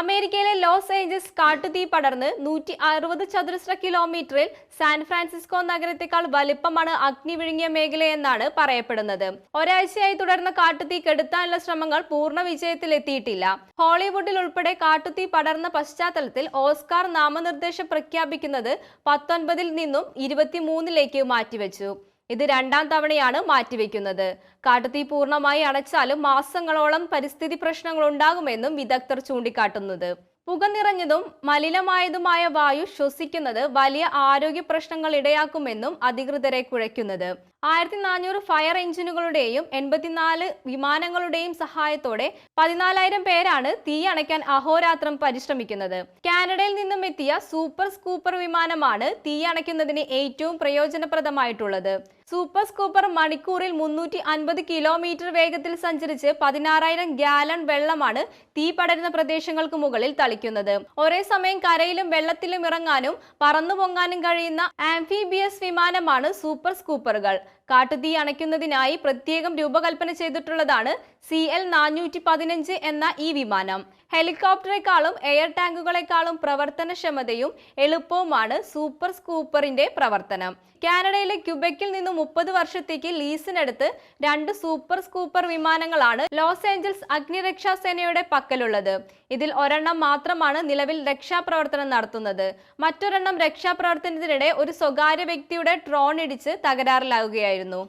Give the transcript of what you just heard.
അമേരിക്കയിലെ Los Angeles കാട്ടുതീ പടർന്ന് നൂറ്റി അറുപത് ചതുരശ്ര കിലോമീറ്ററിൽ സാൻ ഫ്രാൻസിസ്കോ നഗരത്തെക്കാൾ വലിപ്പമാണ് അഗ്നി വിഴുങ്ങിയ മേഖലയെന്നാണ് പറയപ്പെടുന്നത്. ഒരാഴ്ചയായി തുടർന്ന കാട്ടുതീ കെടുത്താനുള്ള ശ്രമങ്ങൾ പൂർണ വിജയത്തിലെത്തിയിട്ടില്ല. ഹോളിവുഡിൽ ഉൾപ്പെടെ കാട്ടുതീ പടർന്ന പശ്ചാത്തലത്തിൽ ഓസ്കാർ നാമനിർദ്ദേശം പ്രഖ്യാപിക്കുന്നത് പത്തൊൻപതിൽ നിന്നും ഇരുപത്തിമൂന്നിലേക്ക് മാറ്റിവെച്ചു. ഇത് രണ്ടാം തവണയാണ് മാറ്റിവെക്കുന്നത്. കാട്ടുതീ പൂർണമായി അടച്ചാലും മാസങ്ങളോളം പരിസ്ഥിതി പ്രശ്നങ്ങൾ ഉണ്ടാകുമെന്നും വിദഗ്ധർ ചൂണ്ടിക്കാട്ടുന്നത്. പുക നിറഞ്ഞതും മലിനമായതുമായ വായു ശ്വസിക്കുന്നത് വലിയ ആരോഗ്യ പ്രശ്നങ്ങൾ ഇടയാക്കുമെന്നും അധികൃതരെ കുഴയ്ക്കുന്നത്. ആയിരത്തി നാനൂറ് ഫയർ എഞ്ചിനുകളുടെയും എൺപത്തിനാല് വിമാനങ്ങളുടെയും സഹായത്തോടെ പതിനാലായിരം പേരാണ് തീ അണയ്ക്കാൻ അഹോരാത്രം പരിശ്രമിക്കുന്നത്. കാനഡയിൽ നിന്നും എത്തിയ സൂപ്പർ സ്കൂപ്പർ വിമാനമാണ് തീ അണയ്ക്കുന്നതിന് ഏറ്റവും പ്രയോജനപ്രദമായിട്ടുള്ളത്. സൂപ്പർ സ്കൂപ്പർ മണിക്കൂറിൽ മുന്നൂറ്റി അൻപത് കിലോമീറ്റർ വേഗത്തിൽ സഞ്ചരിച്ച് പതിനാറായിരം ഗാലൺ വെള്ളമാണ് തീ പടരുന്ന പ്രദേശങ്ങൾക്ക് മുകളിൽ തളിക്കുന്നത്. ഒരേ സമയം കരയിലും വെള്ളത്തിലും ഇറങ്ങാനും പറന്നു പൊങ്ങാനും കഴിയുന്ന ആംഫിബിയസ് വിമാനമാണ് സൂപ്പർ സ്കൂപ്പറുകൾ. കാട്ടുതീ അണയ്ക്കുന്നതിനായി പ്രത്യേകം രൂപകൽപ്പന ചെയ്തിട്ടുള്ളതാണ് സി എൽ നാനൂറ്റി പതിനഞ്ച് എന്ന ഈ വിമാനം. ഹെലികോപ്റ്ററെക്കാളും എയർ ടാങ്കുകളെക്കാളും പ്രവർത്തനക്ഷമതയും എളുപ്പവുമാണ് സൂപ്പർ സ്കൂപ്പറിന്റെ പ്രവർത്തനം. കാനഡയിലെ ക്യുബെക്കിൽ നിന്ന് മുപ്പത് വർഷത്തേക്ക് ലീസിനെടുത്ത് രണ്ട് സൂപ്പർ സ്കൂപ്പർ വിമാനങ്ങളാണ് ലോസ് ഏഞ്ചൽസ് അഗ്നിരക്ഷാ സേനയുടെ പക്കലുള്ളത്. ഇതിൽ ഒരെണ്ണം മാത്രമാണ് നിലവിൽ രക്ഷാപ്രവർത്തനം നടത്തുന്നത്. മറ്റൊരെണ്ണം രക്ഷാപ്രവർത്തനത്തിനിടെ ഒരു സ്വകാര്യ വ്യക്തിയുടെ ഡ്രോൺ ഇടിച്ച് തകരാറിലാവുകയായിരുന്നു